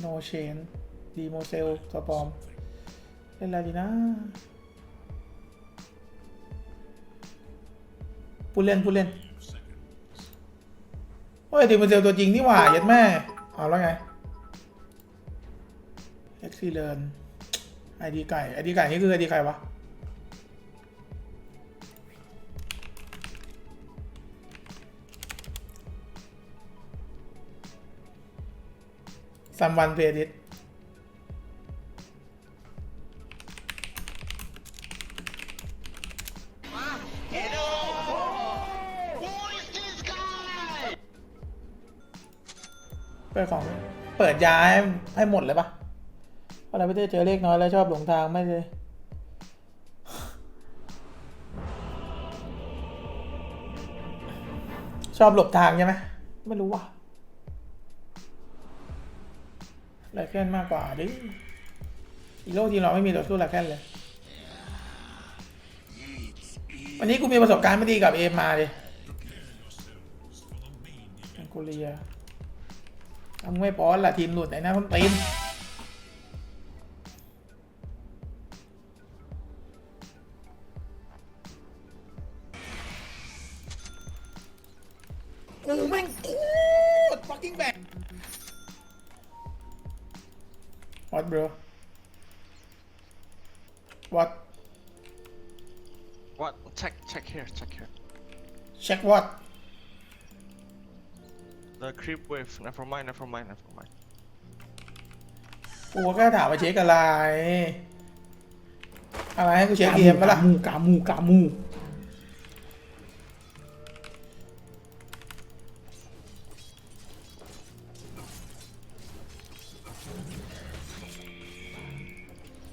โนเชนดีโมเซลตัวปลอม เล่นอะไรดีนะผู้เล่นผู้เล่นโอ้ยดีโมเซลตัวจริงนี่หว่ายัดแม่ เอาแล้วไงเอ็กซี่เลนไอดีไก่ไอดีไก่นี่คือไอดีไก่วะ ซัมวันเพดิตเปิดของ เปิดยาให้ให้หมดเลยปะเพราะเราไม่ได้เจอเลขน้อยแล้วชอบหลงทางไม่เลยชอบหลบทางใช่ไหมไม่รู้ว่ะ ไลแคนมากกว่าดิอีโลทีมเราไม่มีตัวสู้ไลแคนเลย วันนี้กูมีประสบการณ์ไม่ดีกับเอมมาเลยแองโกเลียทำไม่ป้อนล่ะทีมหลุดไหนนะคนตีน here, check here. check what The creep wave. Never mind, never mind, never mind. กูก็แค่ถามว่าเช็คอะไร อะไรให้กูเช็คเกมปะล่ะ กามูกามูกามู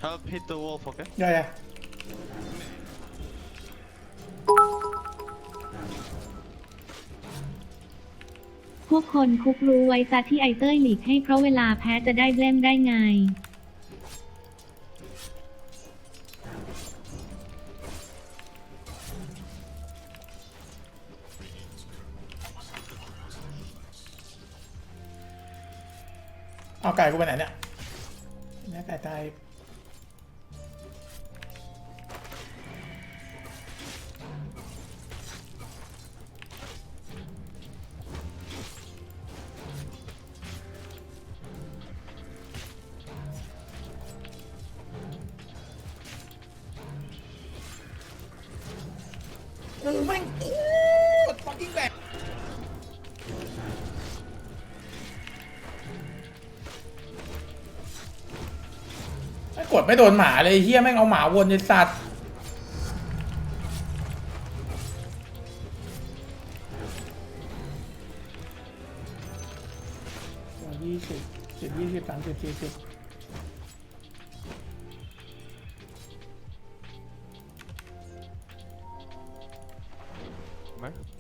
Help hit the wolf, okay? ย่อย วกคนคุกรู้ไว้ซะที่ไอเต้ยหลีกให้เพราะเวลาแพ้จะได้เล่มได้ไง เอาไก่กูไปไหนเนี่ยแม่ไก่ตาย ดไม่โดนหมาเลยเฮียแม่งเอาหมาวนในสัตว์ยี่สิบสิบยี่สิบสามสิบสี่สิบ Where? It's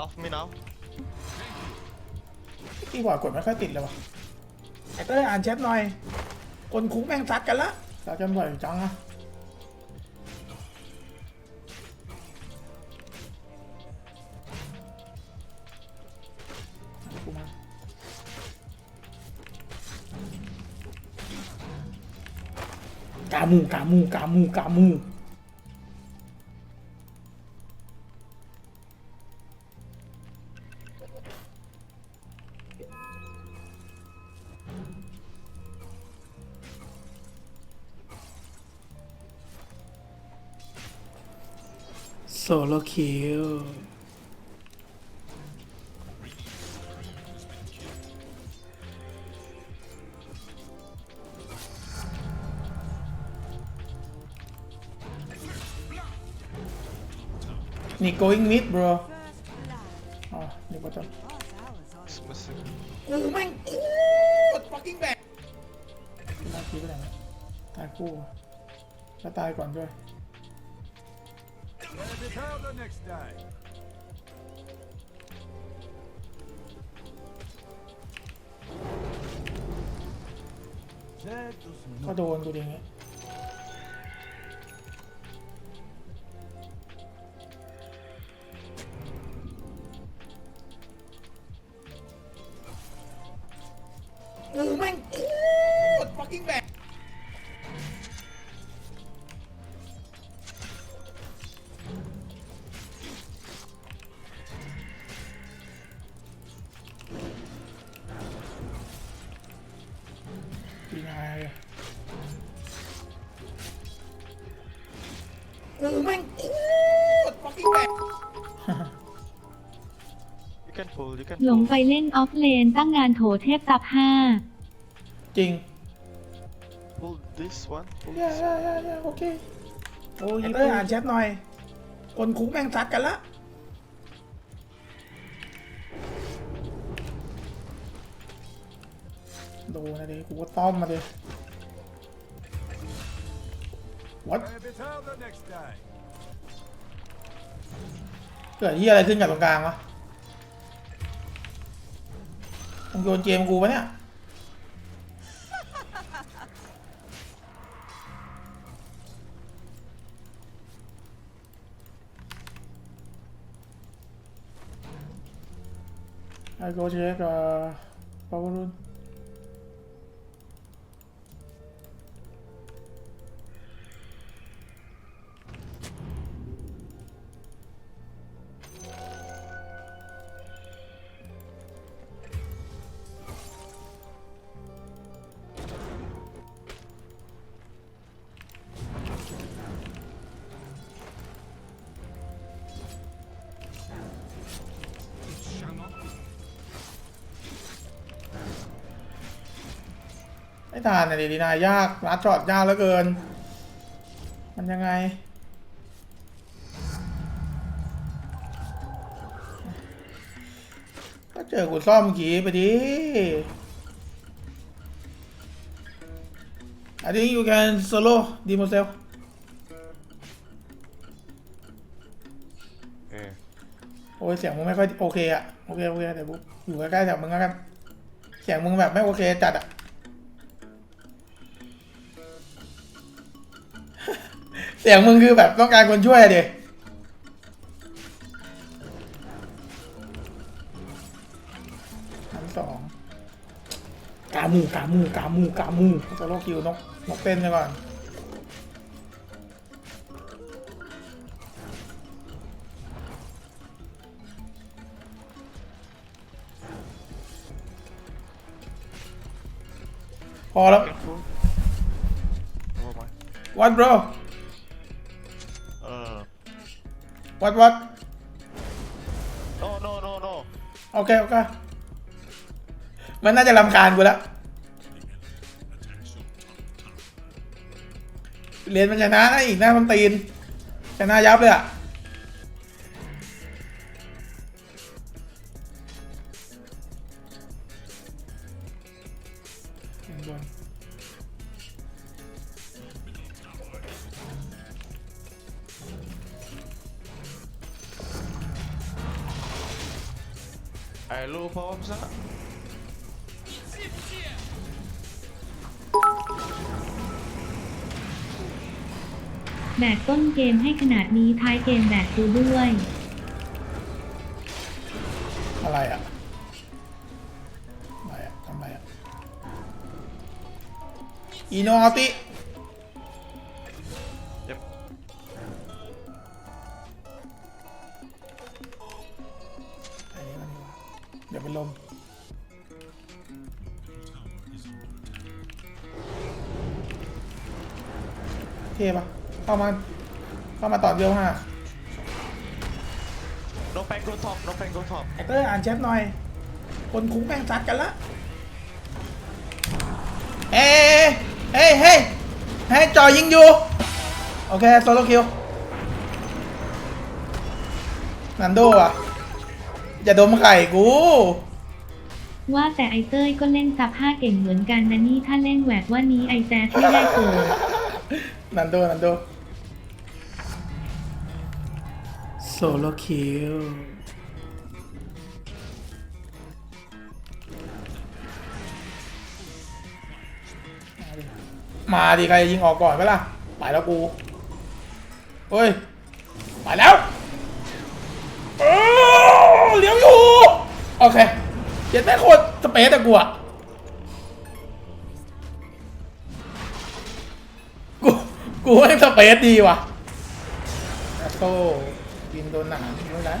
off me now. ที่ว่ากดไม่ค่อยติดเลยวะไอ้เต้ยอ่านแชทหน่อย คนคุกแม่งซัดกันละซัดกันบ่อยจังอะกูมากามูกามูกามูกามู โซโลคิวนี่ going mid bro 拜ายก่อนด้วโดนตัว หลง pull. ไปเล่นออฟเลนตั้งงานโถเทพตับห้าจริง Pull this one. Pull ย่า this ย่าย่าย่าโอเคโอ้ยเตอร์อ่านแชทหน่อย คนคุกแม่งซัดกันละโดนนะดิกูก็ต้อมมาดิ what better next time. เกิดที่อะไรขึ้นกับตรงกลางวะ โยนเกมกูปะเนี่ยไอ้โกเช็คกับปาวรุ่น ทานนะดิดีนายากรัดช็อตยากเหลือเกิน มันยังไง ก็เจอกูซ่อมขี่ไปดิ I think you can solo demo self Yeah. โอ้ยเสียงมึงไม่ค่อยโอเคอะโอเคโอเคแต่บุ๊อยู่ใกล้ๆแถวมึงแล้วกันเสียงมึงแบบไม่โอเคจัดอะ เสียงมึงคือแบบต้องการคนช่วยอะดิชั้นสองกามูกามูกามูกามูโซโลคิวนกนกเต้นไปก่อนพอแล้ว You can pull. Never mind. what bro what what No, no, no, no. โอเคโอเคมันน่าจะรำคาญกูแล้วเรียนมันชนะนะอีกหน้ามันตีนชนะยับเลยอะ มให้ขนาดนี้ท้ายเกมแบกกูด้วย อะไรอะ อะไรอะทำอะไรอะ อีโนอติ Yep. อันนี้มันดีกว่าเดี๋ยวเป็นลม เท่ปะเข้ามา เข้ามาตอนเดียวห้า No pen go top, no pen go top. ไอเตอร์อ่านแชทหน่อย คนคุ้งแม่งซัดกันละเอ้ยเฮ้ยเฮ้ยให้จอยิงอยู่ โอเคโซโลคิวนันโดอะ อย่าดมไข่กู ว่าแต่ไอเต้ยก็เล่นซับห้าเก่งเหมือนกันนะนี่ถ้าเล่นแหวกว่านี้ไอแจ๊สไม่ได้เกิด นันโดนันโด โซโลคิวมาดิใครยิงออกก่อนไหมล่ะ ไปแล้วกูเฮ้ย ไปแล้วเออเลี้ยวอยู่ โอเคเจ็ดแม่โคตรสเปซแต่กูอะกู กูให้สเปซดีว่ะแล้ กินโดนหนามไม่เป็นได้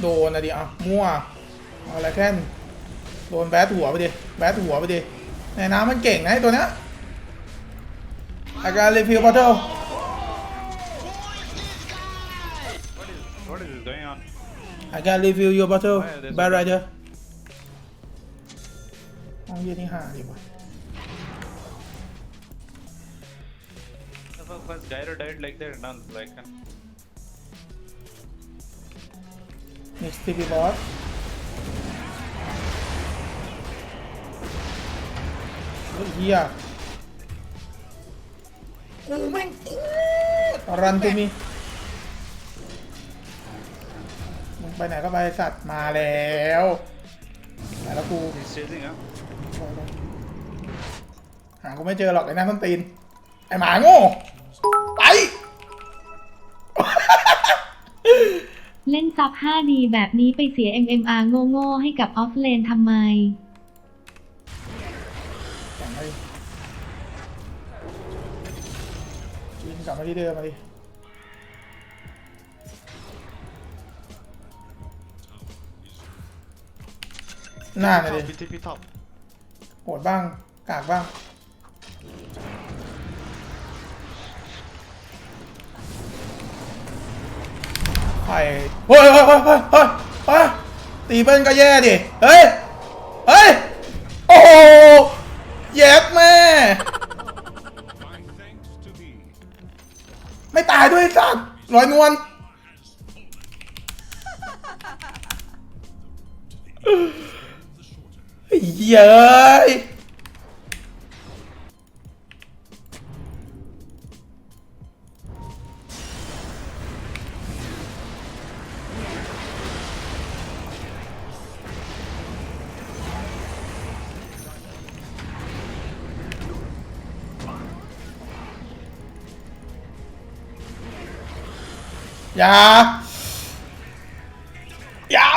โดนอะดิอะมั่วเอาอะไรแค่นโดนแบดหัวไปดิแบดหัวไปดิในน้ำมันเก่งนะไอ้ตัวเนี้ยอาการรีฟิลบอทเทิล What is this going on? I can review your bottle Why there's bad a- rider ห้องยี่ยนี่ห่าดีกว่า fuck was Gyro died like that? None. Like, uh, next TP boss เฮ้ยเฮียกูแม่งรันตูมีมึงไปไหนก็ไปสัตว์มาแล้วไปแล้วกู he's chasing, huh? หากูไม่เจอหรอกไอ้หน้าต้นตีน ไอ้หมาโง่ ล่นซับ 5D แบบนี้ไปเสีย MMR โง่ๆให้กับออฟเลนทำไมแข่งไปวินกลับมาที่เดิมมาดิหน้าเลย Top, ดิ BTP top. โหดบ้าง กากบ้าง ไผ่เฮ้ยเฮ้ยเฮ้ยเฮ้ยเฮ้ยเฮ้ยตีเปิ้ลก็แย่ดิ เฮ้ย เฮ้ย โอ้โหเย็บแม่ ไม่ตายด้วยสัตว์ลอยนวลเฮ้ยเย้ อย่า อย่า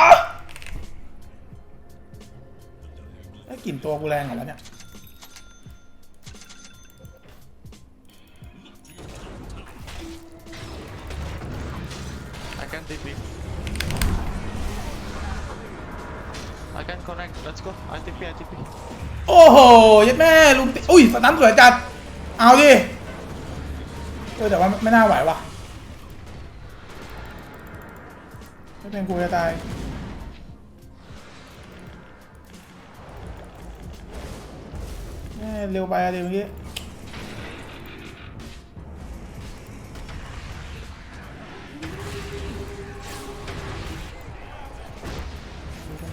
ไอ้ยกลิ่นตัวกูแรงเหรอวะเนี่ย I can TP. I can connect. Let's go. I TP, I TP. โอ้โหยัดแม่ลุงติอุ้ยสตันสวยจัด เอาดิเออแต่ว่าไม่น่าไหวว่ะ เป็นกูจะตายแม่เร็วไปอะเดี๋ยวเมื่อกี้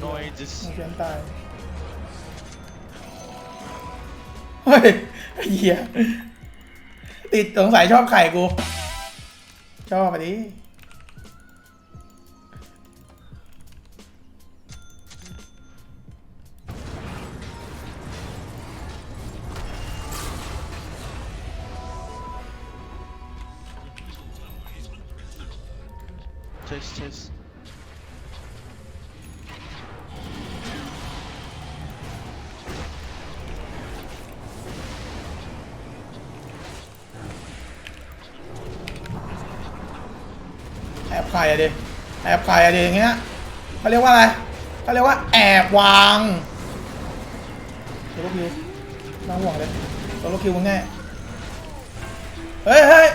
No ages. มึงเพียนตาย เฮ้ยไอ้เหี้ยติดสงสัยชอบไข่กู ชอบอะดิ แอบไข่อะดิแอบไข่อะดิอย่างเงี้ยเขาเรียกว่าอะไรเขาเรียกว่าแอบวางโซโลคิวน่าห่วงเลยโซโลคิวมึงแน่เฮ้ยเฮ้ย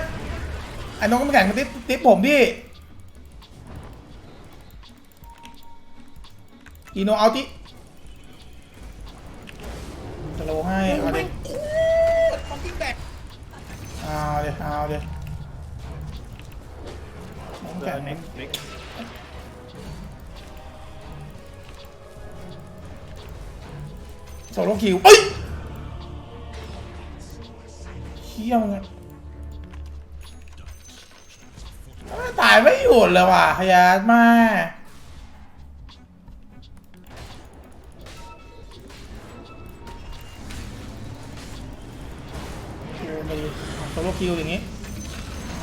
ไอ้น้องน้ำแข็งมาติ๊บติ๊บผมพี่อีโนเอาติสโลว์ให้เอาดิเอาดิเอาดิ แกะมึงเล็กโซโลคิวเอ้ยเขี้ยมไงตายไม่หยุดเลยว่ะขยันมากโซโลูกคิวอย่างนี้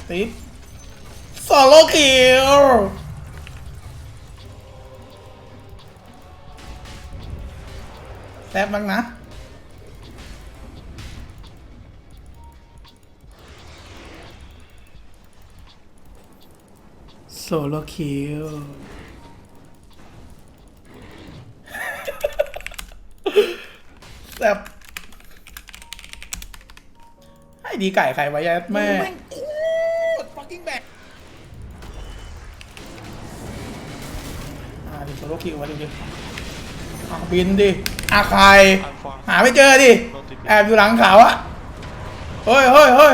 ติ๊บ โซโลคิวแซ่บบ้างนะโซโลคิวแบบให้ดีไก่ใครไว้ยะแม่ คิวมาดูดิอะบินดิอาใคร หาไม่เจอดิ แอบอยู่หลังเขาอะเฮ้ยเฮ้ยเฮ้ย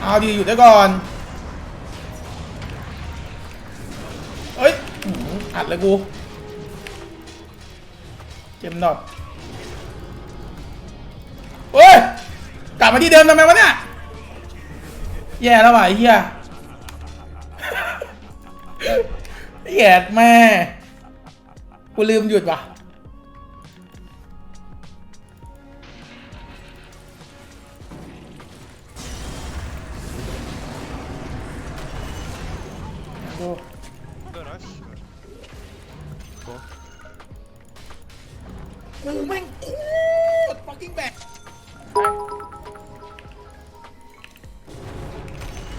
เอาดีอยู่ได้ก่อน เฮ้ย อัดเลยกู เจมนอดเฮ้ย กลับมาที่เดิมทำไมวะเนี่ย แย่แล้วว่ะไอ้ เกียแย่แม่กูลืมหยุดว่ะ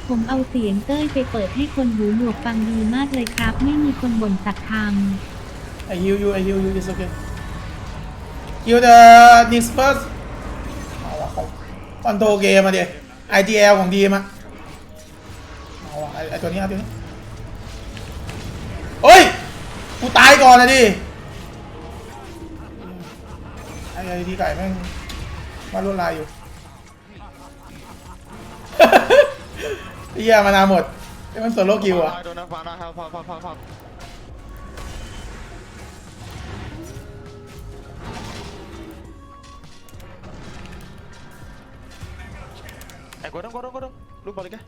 ผมเอาเสียงเต้ยไปเปิดให้คนหูหนวกฟังดีมากเลยครับ ไม่มีคนบ่นสักค I heal you I heal you it's okay heal the next first เอาวะเขาคอนโทรเกมมาดิ IGL ของดีมาเอาไอตัวนี้เอาตัวนี้เฮ้ย กูตายก่อนนะดิ ไอ้ไอ้ดีไก่แม่งมาลวดลายอยู่ เฮียมานาวหมดไอ้มันโซโลคิวอะ I don't have mana. Help, help, help, help, help. Eh, go down, go down, go down. Lu balik ya.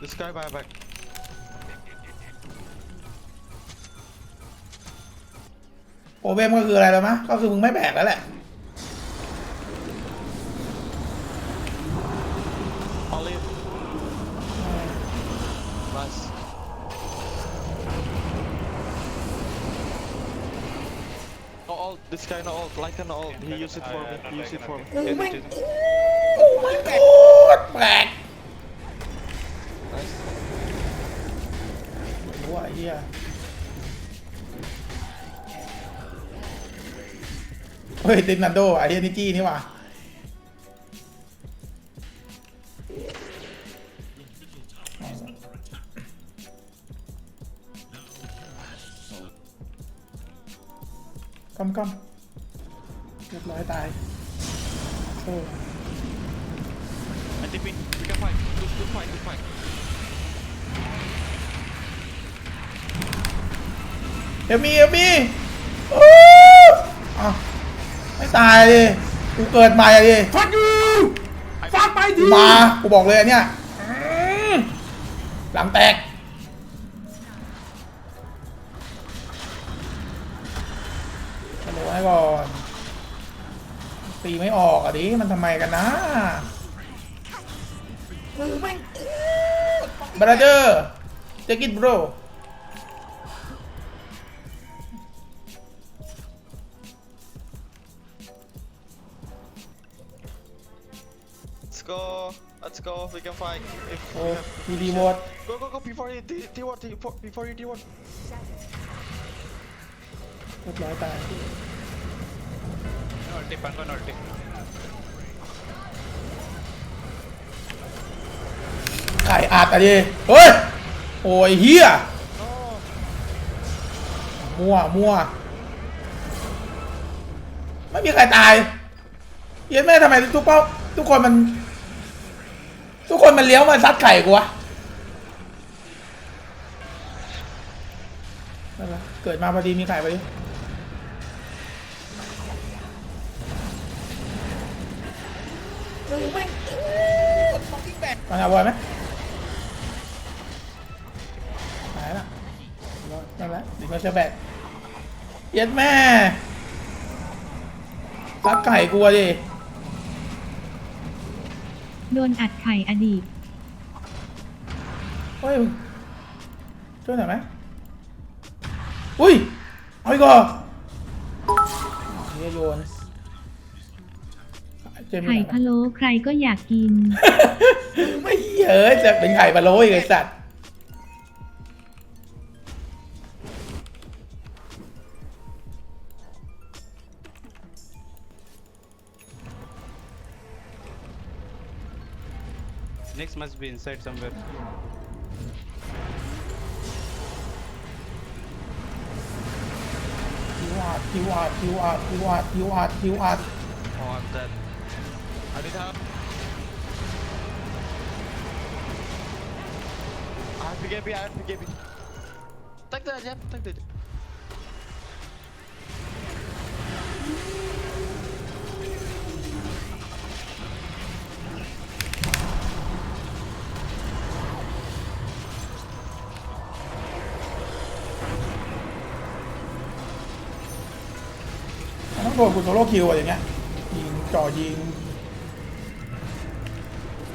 This guy buy back. โปรเบมก็คืออะไรแล้วมะก็คือมึงไม่แบกแล้วแหละ No ult, this guy no ult, like an ult. He used it for me, he used it for me. กูแม่งโคตรแปลก Nice. ไม่รู้อะไอ้เฮียเฮ้ยตินนันโดไอ้เฮียนิจี้นี่หว่ากำกำเรียบร้อยตายโอ้ I think we, we can fight. Good, good fight, good fight. เอลมีเอลมีโอ้อ้าวไม่ตายดิกูเกิดใหม่อะดิฟัดยูฟัดไปดิมากูบอกเลยอันเนี่ยอืมหลังแตก มันทำไมกันนะบราเดอร์เจกิ t บร Let's go, let's go, we can fight. If โอ้ we have... มีดีโวด Go, go, go, before you T- T1, T4, before you T1. เรียบร้อยตาย Ulti, Pangon ulti. ไข่อัดอะดิเฮ้ย โอ้ยเฮีย No! มั่วมั่วไม่มีใครตายเย็นแม่ทำไมทุกเป้าทุกคนมัน ทุกคนมันเลี้ยวมาซัดไข่กูวะนั่นแหละเกิดมาพอดีมีไข่พอดีมาหาบอยไหม นั่นแหละดิมาเชอร์แบกเย็ดแม่ซัดไก่กลัวดิโดนอัดไข่อดีต เฮ้ยช่วยหน่อยไหมอุ้ยเอาอีกเหรอเฮียโยนเจมส์ไข่อยู่ไหนพะโล้ใครก็อยากกิน ไม่เยอะจะเป็นไข่ปลาโลอีกไอ้สัตว์ Next must be inside somewhere. คิวอาร์คิวอาร์คิวอาร์คิวอาร์คิวอาร์คิวอาร์ Oh, I'm dead. I need help. I have to get me, I have to get me. Take that, Jeff, take that. มันต้องโดนกูโซโล่คิวอะอย่างเงี้ยยิงจ่อยิง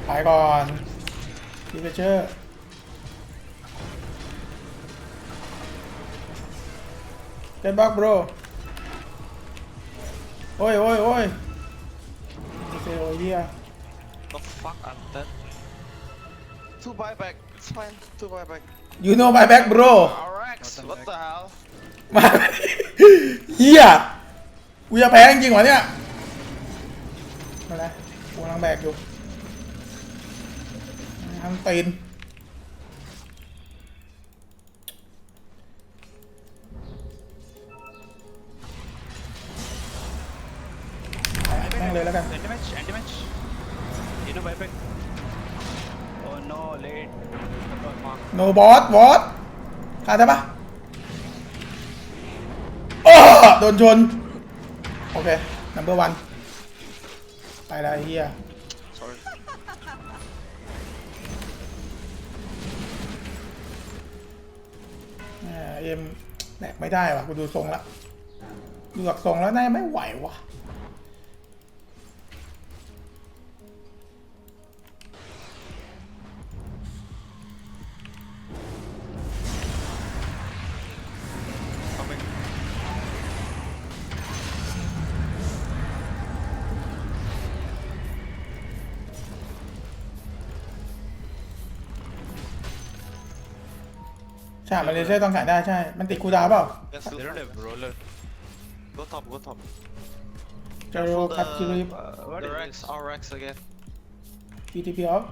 ไปก่อนดีเฟเชอร์เจ็ดบักบรโอ้ยโอ้ยโอ้ยเซลเฮีย The fuck, I'm dead. Two buyback, it's fine. Two buyback. you know my back bro RX, what the hell? มา เฮีย กูจะแพ้จริงๆเหรอเนี่ยมาแล้วกูกำลังแบกอยู่ทำตีนแม่งเลยแล้วกัน End match, end match. Hero buyback. Oh no, late. Oh, mark. โนบอสบอสฆ่าได้ปะโอ้โดนชน โอเคนัมเบอร์วันไปแล้วไอ้เฮีย Sorry. แหม่เอ็มแบกไม่ได้ว่ะกูดูทรงละดูจากทรงแล้วน่าจะไม่ไหวว่ะ ใช่มันเลเซอร์ต้องขายได้ใช่ มันติดคูลดาวน์เปล่า Yes, They don't have roller. go top, go top. เจอโรคัตคิริป Uh, what The is Rex, this? RX again. PTP off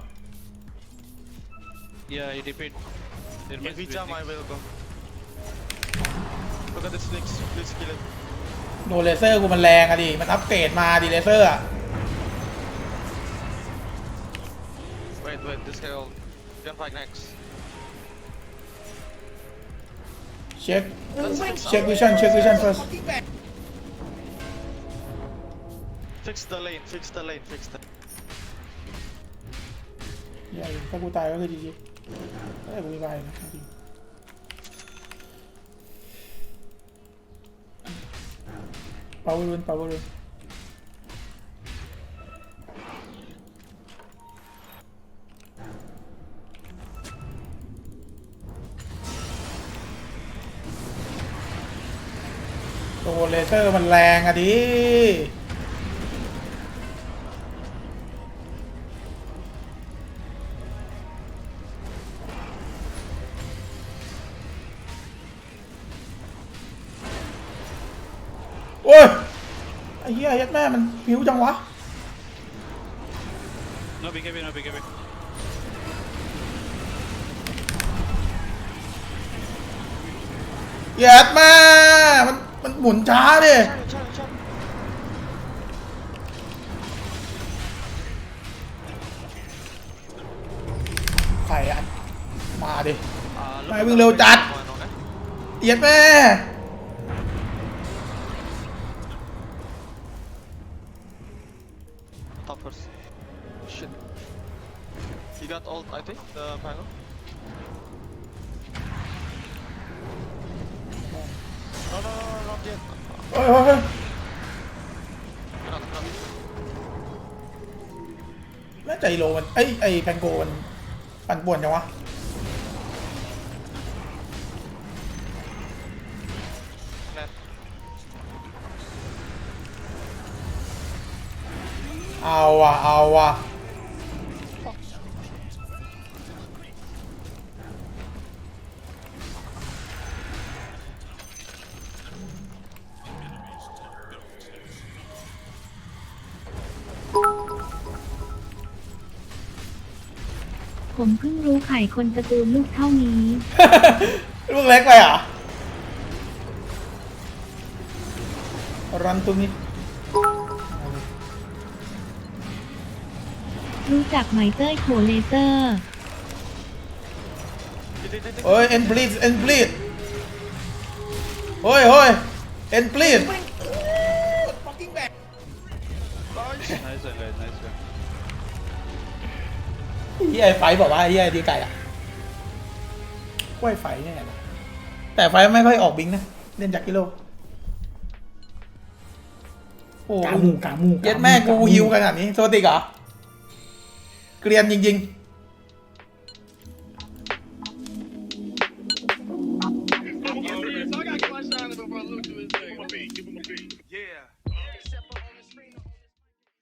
Yeah, he defeat. There must Every be time I things. will go. Look at this Nix, please kill it. โดนเลเซอร์กูมันแรงอะดิ มันอัปเกรดมาดิเลเซอร์อะ Wait, wait, this guy will gunfight next. เช็คเช็ควิชั่นเช็ควิชั่น first Fix the lane, fix the lane, fix the เหี้ยถ้ากูตายก็คือจีจีแต่กูมี เปารุนเปารุนโดนเลเซอร์มันแรงอะดิโอ้ยไอ้เหี้ยยัดแม่มันผิวจังวะ No BKB, no BKB. ยัดแม่มันมันหมุนช้าดิ Challenge, challenge, challenge. ใครอะมาดิ Uh, look Mày at วิ่ง the เร็วจัด one, okay? ยัดแม่ เฮ้ยเฮ้ยเฮ้ยแล้วใจโลมันไอ้ไอ้แพนโกมันปั่นป่วนจังวะเอาว่ะเอาว่ะ เพิ่งรู้ไข่คนการะตูนลูกเท่านี้ ลูกเล็กไปเหรอะรันตรงนี้รู้จักไหมเต้ยโคเลเซอร์เฮ้ยเอ็นบลีดเอ็นบลีดเฮ้ยเฮ้ยเอ็นบลีด ที่ไอ้ไฟบอกว่าไอ้ที่ไอ้ดีไก่อะกล้วยไฟเนี่ยนะแต่ไฟไม่ค่อยออกบิงนะ เล่นจากกิโล โอ้กามูกามูเย็ดแม่กูฮิวขนาดนี้โซติกเหรอ เกรียนจริง ๆ